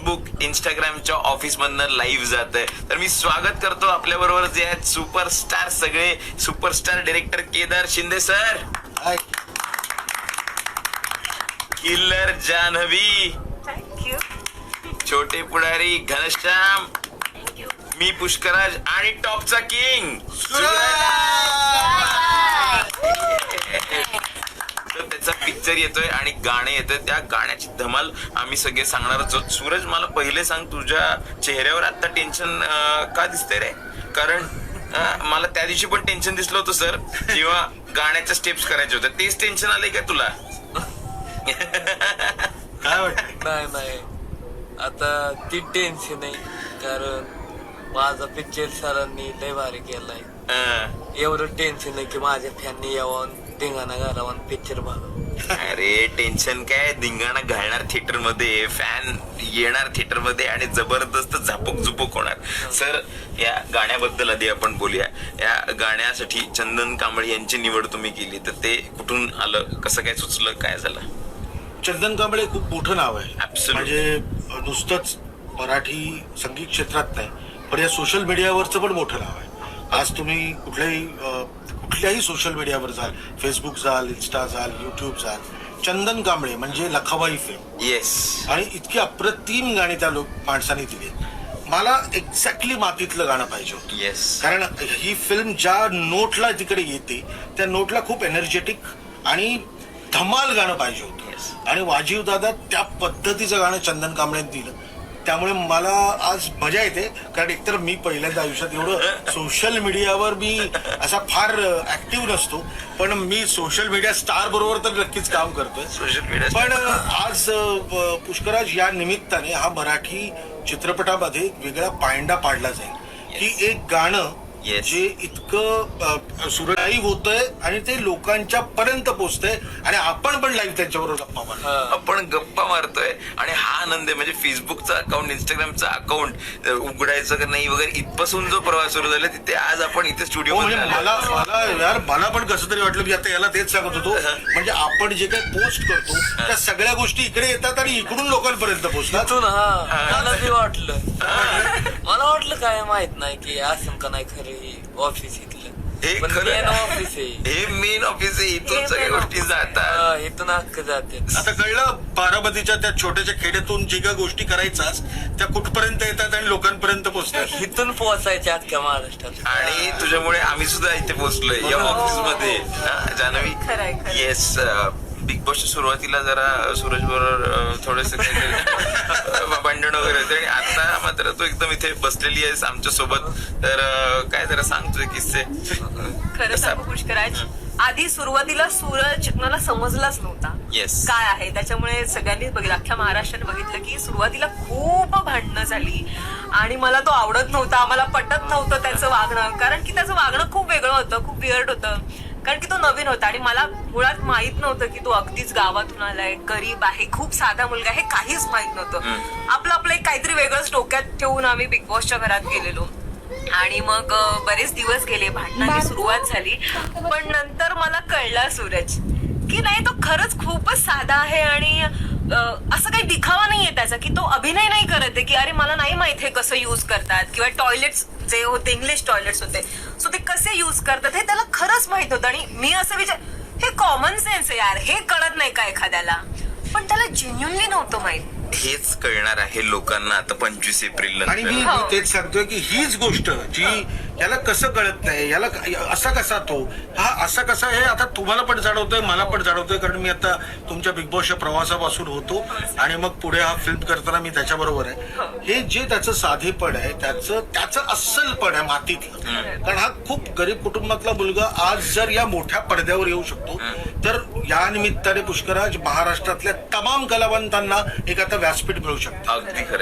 Facebook इंस्टाग्रामच्या office मधनं live जात आहे तर मी स्वागत करतो आपल्या बरोबर जे आहेत सुपरस्टार सगळे. Superstar director Kedar Shinde sir hi. Killer Janhavi thank you छोटे पुढारी घनश्याम. मी पुष्कराज आणि टॉपचा किंग तर त्याचा पिक्चर येतोय आणि गाणे येतोय. त्या गाण्याची धमाल आम्ही सगळे सांगणार आहोत. सूरज मला पहिले सांग तुझ्या चेहऱ्यावर आता टेन्शन का दिसतंय रे? कारण मला त्या दिवशी पण टेन्शन दिसलं होतं सर जेव्हा गाण्याच्या स्टेप्स करायचे होते. तेच टेन्शन आलंय का तुला? काय वाटतंय? नाही नाही. आता ती टेन्शन आहे. कारण माझा पिक्चर सरांनी लय भारी केलाय. एवढं टेन्शन आहे की माझ्या फॅननी यावं धिंगाणा घालावं पिक्चर बघावं. अरे टेन्शन काय? धिंगाणा घालणार थिएटरमध्ये. फॅन येणार थिएटरमध्ये आणि जबरदस्त झापूक झुपूक होणार. सर या गाण्याबद्दल आधी आपण बोलूया. या गाण्यासाठी चंदन कांबळे यांची निवड तुम्ही केली. तर ते कुठून आलं? कसं काय सुचलं? काय झालं? चंदन कांबळे खूप मोठं नाव आहे. म्हणजे नुसतंच मराठी संगीत क्षेत्रात नाही पण या सोशल मीडियावरचं पण मोठं नाव आहे. आज तुम्ही कुठल्याही अ, कुठल्याही सोशल मीडियावर जाल फेसबुक जाल इन्स्टा जाल युट्यूब जाल चंदन कांबळे म्हणजे लखाबाई फिल्म येस आणि इतकी अप्रतिम गाणी त्या लोक माणसाने दिली मला एक्झॅक्टली मातीतलं गाणं पाहिजे होतं. येस कारण ही फिल्म ज्या नोटला तिकडे येते त्या नोटला खूप एनर्जेटिक आणि धमाल गाणं पाहिजे होतं. आणि वाजीव दादा त्या पद्धतीचं गाणं चंदन कांबळे दिलं. त्यामुळे मला आज मजा येते. कारण एकतर मी पहिल्यांदा आयुष्यात एवढं सोशल मीडियावर मी असा फार ऍक्टिव्ह नसतो. पण मी सोशल मीडिया स्टार बरोबर तर नक्कीच काम करतोय. सोशल मीडिया पण आज पुष्कराज या निमित्ताने हा मराठी चित्रपटामध्ये एक वेगळा पायंडा पाडला जाईल. की एक गाणं Yes. जे इतकं सुरळीत होतंय आणि ते लोकांच्या पर्यंत पोहोचतंय आणि आपण पण लाईव्ह त्यांच्याबरोबर गप्पा मारतो आपण गप्पा मारतोय. आणि आनंद आहे. म्हणजे फेसबुकचा अकाउंट इंस्टाग्रामचा अकाउंट उघडायचं का नाही वगैरे इथपासून जो प्रवास सुरू झाला तिथे आज आपण इथे स्टुडिओ हो, म्हणजे मला मला यार मला पण कसं तरी वाटलं मी आता याला तेच सांगत होतो. म्हणजे आपण जे काही पोस्ट करतो त्या सगळ्या गोष्टी इकडे येतात आणि इकडून लोकांपर्यंत पोहोचतात हा. मला बी वाटलं. मला वाटलं काय माहीत नाही की असं का नाही खरं ऑफिस हे पण खरं मेन ऑफिस आहे. हे मेन ऑफिस आहे इथून हे सगळ्या गोष्टी जातात. हा, इथून अख्ख जाते. आता कळलं बारामतीच्या त्या छोट्याच्या खेड्यातून जे काही गोष्टी करायचाच त्या कुठपर्यंत येतात आणि लोकांपर्यंत पोहोचतात? इथून पोहोचायच्या अख्ख्या महाराष्ट्रात आणि तुझ्यामुळे आम्ही सुद्धा इथे पोहोचलोय या ऑफिसमध्ये. हा, खरंय, खरंय. येस बिग बॉसच्या सुरुवातीला जरा सूरज बरोबर थोडेसे भांडण वगैरे होते. आणि आता मात्र तू एकदम इथे बसलेली आहेस आमच्यासोबत. तर काय जरा सांग तुझे किस्से? खरं सांगू पुष्कराज आधी सुरुवातीला सूरज मला समजलाच नव्हता. Yes. काय आहे? त्याच्यामुळे सगळ्यांनी बघितलं अख्ख्या महाराष्ट्राने बघितलं की सुरुवातीला खूप भांडणं झाली. आणि मला तो आवडत नव्हता मला पटत नव्हतं त्याचं वागणं. कारण की त्याचं वागणं खूप वेगळं होतं खूप विअर्ड होतं. कारण की तो नवीन होता आणि मला मुळात माहीत नव्हतं की तो अगदीच गावातून आलाय गरीब आहे खूप साधा मुलगा आहे हे काहीच माहीत नव्हतं. आपलं आपलं एक काहीतरी वेगळंच डोक्यात ठेवून आम्ही बिग बॉसच्या घरात गेलेलो. आणि मग बरेच दिवस गेले भांडणाची सुरुवात झाली. पण नंतर मला कळला सूरज की नाही तो खरंच खूपच साधा आहे आणि असं काही दिखावा नाहीये त्याचा की तो अभिनय नाही करत आहे की अरे मला नाही माहीत हे कसं युज करतात किंवा टॉयलेट्स जे होते इंग्लिश टॉयलेट्स होते सो ते कसे युज करतात हे त्याला खरंच माहीत होतं. आणि मी असं विचार हे कॉमन सेन्स आहे यार हे कळत नाही का एखाद्याला? पण त्याला जेन्युनली नव्हतं माहीत. हेच कळणार आहे लोकांना आता पंचवीस एप्रिल आणि मी नंतर. मी तेच सांगतोय की हीच गोष्ट जी याला कसं कळत नाही? याला असा कसा तो? हा असा कसा? हे आता तुम्हाला पण जाणवतोय मला पण जाणवतोय कारण मी आता तुमच्या बिग बॉसच्या प्रवासापासून होतो आणि मग पुढे हा फिल्म करताना मी त्याच्याबरोबर आहे. हे. जे त्याचं साधेपण आहे त्याचं त्याचं अस्सलपण आहे मातीतलं. कारण हा खूप गरीब कुटुंबातला मुलगा आज जर या मोठ्या पडद्यावर येऊ शकतो तर या निमित्ताने पुष्कराज महाराष्ट्रातल्या तमाम कलावंतांना एक आता व्यासपीठ मिळू शकतं.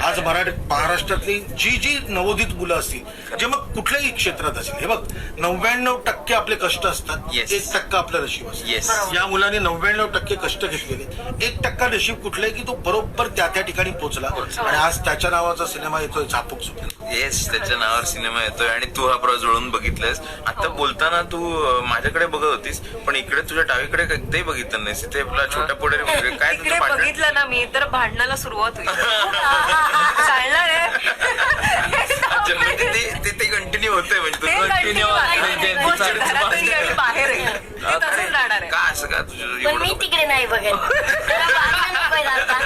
आज मराठी महाराष्ट्रातली जी जी नवोदित मुलं असतील जे मग कुठल्याही क्षेत्रात असेल. हे बघ नव्याण्णव टक्के आपले कष्ट असतात. Yes. एक टक्का आपलं नशीब असतं. येस या मुलाने नव्याण्णव टक्के कष्ट घेतलेले एक टक्का नशीब कुठलंय की तो बरोबर त्या त्या ठिकाणी पोहोचला. आणि आज त्याच्या नावाचा सिनेमा येतोय झापूक सुटला येस त्याच्या नावावर सिनेमा येतोय आणि तू हा प्रवास जुळून बघितलंस आता बोलताना तू अं, माझ्याकडे बघत होतीस पण इकडे तुझ्या डावीकडे एकदाही बघितलं नाहीस. इथे आपला छोटा पुढे काय तिकडे? बघितलं ना मी तर भांडणाला सुरुवात होईल. चालणार आहे. अच्छा, म्हणजे ते ते- ते कंटिन्यू होतंय म्हणजे ते तुझं continue आहे. ते- ते- गोष्ट ते- घरातही आणि बाहेरही ते तसंच राहणार आहे. का असं का? तुझं पण एवढं मी तिकडे नाही बघत त्याला भांडण नकोय आता.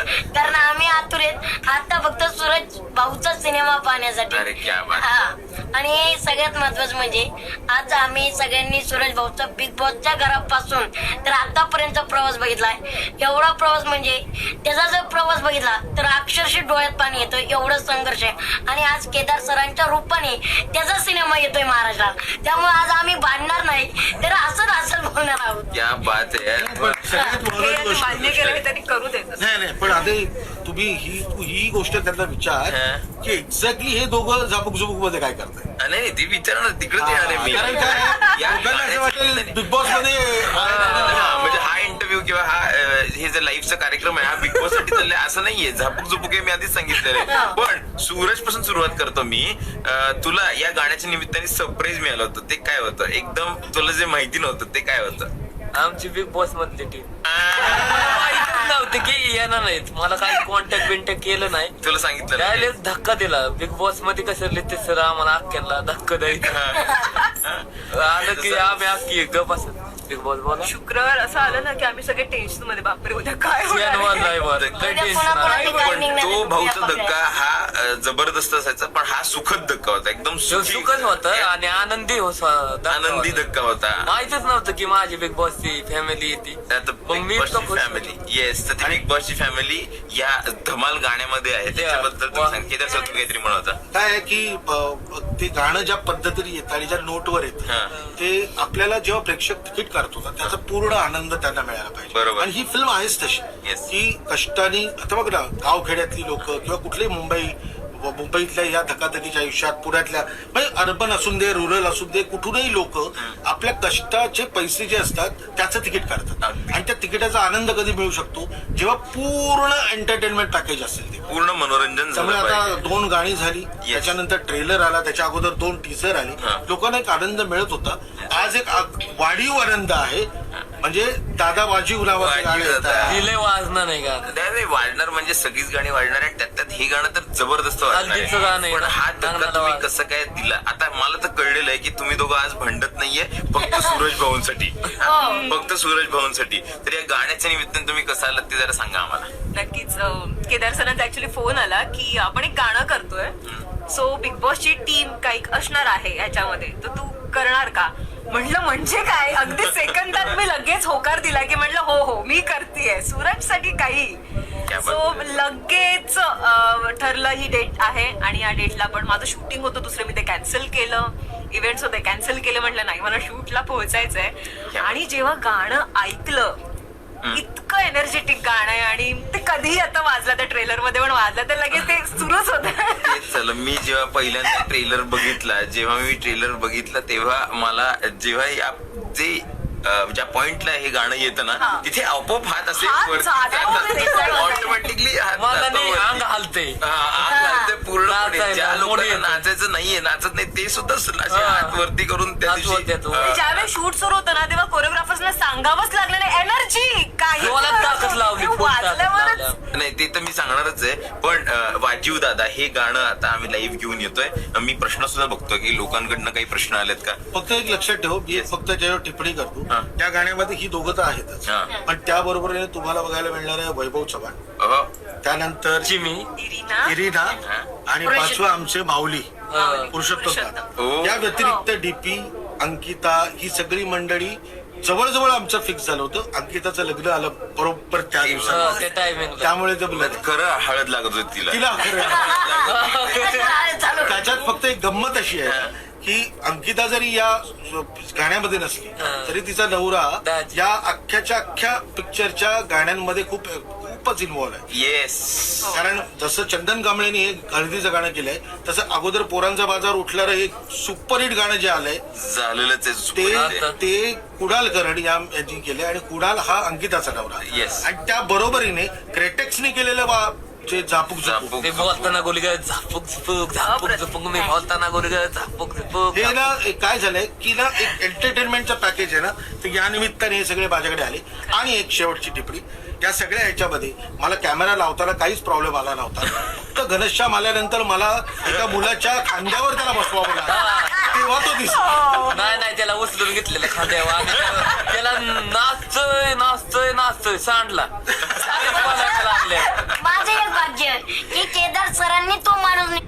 आम्ही आतुरेत आता फक्त सूरज भाऊचा सिनेमा पाहण्यासाठी. अरे क्या बात. हा. आणि सगळ्यात महत्वाचं म्हणजे आज आम्ही सगळ्यांनी सूरज भाऊचा बिग बॉसच्या घरापासून तर आतापर्यंत प्रवास बघितलाय एवढा प्रवास म्हणजे त्याचा जर प्रवास बघितला तर अक्षरशः डोळ्यात पाणी येतं. एवढं संघर्ष आहे. आणि आज केदार सरांच्या रूपाने त्याचा सिनेमा येतोय महाराष्ट्रात त्यामुळे आज आम्ही भांडणार नाही. तर असं असं बोलणार आहोत. क्या बात आहे. सगळ्यात हे महत्वाची आता गोष्ट मान्य केलं तरी करू देत नाही नाही पण आता तुम्ही ही ही गोष्ट त्यांना विचार हा. की एक्झॅक्टली हे दोघं झापूक झुपूकमध्ये काय करताय? नाही नाही, ती विचारणार तिकडेच येणार आहे मी. कारण काय? या लोकांना असं वाटेल गाण्याचं- बिग बॉसमध्ये हा, म्हणजे हा इंटरव्ह्यू किंवा हा अं, हे जे लाईव्हचा कार्यक्रम आहे हा बिग बॉससाठी चाललाय असं नाहीये. झापूक झुपूक हे मी आधीच सांगितलेलं आहे. पण सूरजपासून सुरुवात करतो मी. अं, तुला या गाण्याच्या निमित्ताने सरप्राईज मिळालं होतं. ते काय होतं? एकदम तुला जे माहिती नव्हतं ते काय होतं? आमची बिग बॉस मधली टीम नव्हतं की येणार नाहीत. मला काही कॉन्टॅक्ट बिंटॅक्ट केलं नाही. तुला सांगितलं नाही. डायरेक्ट धक्का दिला. बिग बॉसमध्ये कसं लिहिते सर? आम्हाला अख्ख्याला धक्का द्यायचा. आलं की आम्ही अख्खी गप असत बिग बॉस बोला. शुक्रवार असं आलं ना की आम्ही सगळे टेन्शनमध्ये बापरे उद्या काय होणार आहे? टेन्शन पण तो. भाऊचा धक्का हा जबरदस्त असायचा पण हा सुखद धक्का होता. एकदम तो सुखी- सुखच होत आणि आनंदी होता आनंदी धक्का होता. माहितच नव्हतं की माझी बिग बॉसची फॅमिली येते आता मग मी बिग तो बॉसची खुश फॅमिली येस तर ती बिग बॉसची फॅमिली या धमाल गाण्यामध्ये आहे. त्याच्याबद्दल तुम्ही वा. काहीतरी म्हणत होता. काय आहे की अ, ते गाणं ज्या पद्धतीने येतं आणि ज्या नोटवर येतं हा. ते आपल्याला जेव्हा प्रेक्षक तिकीट काढतो ना त्याचा पूर्ण आनंद त्यांना मिळायला पाहिजे बरोबर. आणि ही फिल्म आहेच तशी Yes. की कष्टाने आता बघ ना गावखेड्यातली लोक किंवा कुठली मुंबई मुंबईतल्या या धकाधकीच्या आयुष्यात पुण्यातल्या म्हणजे अर्बन असून दे रुरल असून दे कुठूनही लोक आपल्या कष्टाचे पैसे जे असतात त्याचं तिकीट काढतात. आणि त्या तिकिटाचा आनंद कधी मिळू शकतो? जेव्हा पूर्ण एंटरटेनमेंट पॅकेज असेल ते. पूर्ण मनोरंजन त्यामुळे आता दोन गाणी झाली त्याच्यानंतर ट्रेलर आला त्याच्या अगोदर दोन टीझर आली. लोकांना एक आनंद मिळत होता. आज एक वाढीव आनंद आहे. म्हणजे दादा नावाचं. दादा. दिले वाजणार नाही का नाही नाही, वाढणार म्हणजे सगळीच गाणी वाढणार आहे त्यात त्यात हे गाणं तर जबरदस्त वाढणार गाणं आहे पण हा धक्का चांगलं तुम्ही. कसं काय दिला? आता मला तर कळलेलं आहे की तुम्ही दोघं आज भांडत नाहीये फक्त सूरज भाऊंसाठी. फक्त सूरज भाऊंसाठी. तर या गाण्याच्या निमित्ताने तुम्ही कसं आलात ते जरा सांगा आम्हाला. नक्कीच अं, केदार सरांचा ऍक्च्युली फोन आला की आपण एक गाणं करतोय. सो बिग बॉसची टीम काही असणार आहे ह्याच्यामध्ये तर तू करणार का? म्हटलं म्हणजे काय? अगदी सेकंदात मी लगेच होकार दिला की म्हटलं हो हो मी करतेय. सूरजसाठी काही. क्या सो. लगेच ठरलं ही डेट आहे आणि या डेटला पण माझं शूटिंग होतं. दुसरं मी ते कॅन्सल केलं. इव्हेंट्स होते कॅन्सल केलं. म्हटलं नाही मला शूटला पोहोचायचंय. आणि जेव्हा गाणं ऐकलं इतकं एनर्जेटिक गाणं आहे आणि ते कधीही आता वाजला त्या ट्रेलरमध्ये पण वाजलं तर लगेच ते सुरूच होत. तेच झालं मी जेव्हा पहिल्यांदा ट्रेलर बघितला जेव्हा मी ट्रेलर बघितला तेव्हा मला जेव्हा या जे अं, ज्या पॉइंटला हे गाणं येतं ना हा. तिथे आपोआप हात असे हात जातात. ऑटोमॅटिकली मला नाही अंग हालते पूर्णपणे नाचायला, ज्या मोडी लोकांना येते. नाचायचं नाहीये नाचत नाही ते सुद्धा असे हा. हात वरती करून त्या हात वरती दिवशी येतो. अं, ज्यावेळेस शूट सुरू होतं ना तेव्हा कोरिओग्राफर्सला सांगावंच लागलं नाही एनर्जी काही डोळ्यात ताकद लावली, फुल ताकद वाजल्यावरच लावल्या. नाही ते तर मी सांगणारच आहे. पण वाजीव दादा हे गाणं आता आम्ही लाईव्ह घेऊन येतोय. मी प्रश्न सुद्धा बघतोय की लोकांकडनं काही प्रश्न आलेत का? फक्त एक लक्षात ठेव मी. फक्त त्याच्यावर टिप्पणी करतो हा. त्या गाण्यामध्ये ही दोघं तर आहेतच. हा. पण त्याबरोबरीने तुम्हाला बघायला मिळणार आहे वैभव चव्हाण. त्यानंतर चिमी इरिना. आणि. पाचवं आमचे माऊली पुरुषोत्तम हो. या व्यतिरिक्त डीपी अंकिता ही सगळी मंडळी जवळजवळ आमचं फिक्स झालं होतं. अंकिताचं लग्न आलं बरोबर त्या दिवसात अं, ते टायमिंग त्यामुळे ते लग्न- खरं हळद लागत होती तिला. तिला त्याच्यात फक्त एक गंमत अशी आहे की अंकिता जरी या गाण्यामध्ये नसली तरी तिचा नवरा दाजी. या अख्ख्याच्या अख्ख्या पिक्चरच्या गाण्यांमध्ये खूप खूपच इन्व्हॉल्व आहे येस कारण जसं चंदन कांबळेने हे हळदीचं गाणं केलंय तसं अगोदर पोरांचा बाजार उठणारं हे सुपरहिट गाणं जे आलंय झालेलंच आहे ते आहे. ते कुडाल करड या यांनी केले आणि कुडाल हा अंकिताचा नवरा आहे. Yes. आणि त्या बरोबरीने क्रेटेक्सने केलेलं वा- जे झापूक झापूक झापूक. मी बोलताना गोली ग झापूक झुपूक झापूक मी बोलताना झापूक झुपूक हे ना एक काय झालंय की ना एक एंटरटेनमेंटचं पॅकेज आहे ना तर या निमित्ताने हे सगळे माझ्याकडे आले आणि एक शेवटची टिप्पणी या सगळ्या ह्याच्यामध्ये मला कॅमेरा लावताना काहीच प्रॉब्लेम आला नव्हता. तर घनश्याम आल्यानंतर मला एका मुलाच्या खांद्यावर त्याला बसवावं लागलं. तेव्हा तो दिसतो नाही नाही त्याला उचलून घेतलेलं खांद्यावर. त्याला- नाचतोय नाचतोय नाचतोय सांडला. माझं एक भाग्य की केदार सरांनी तो माणूस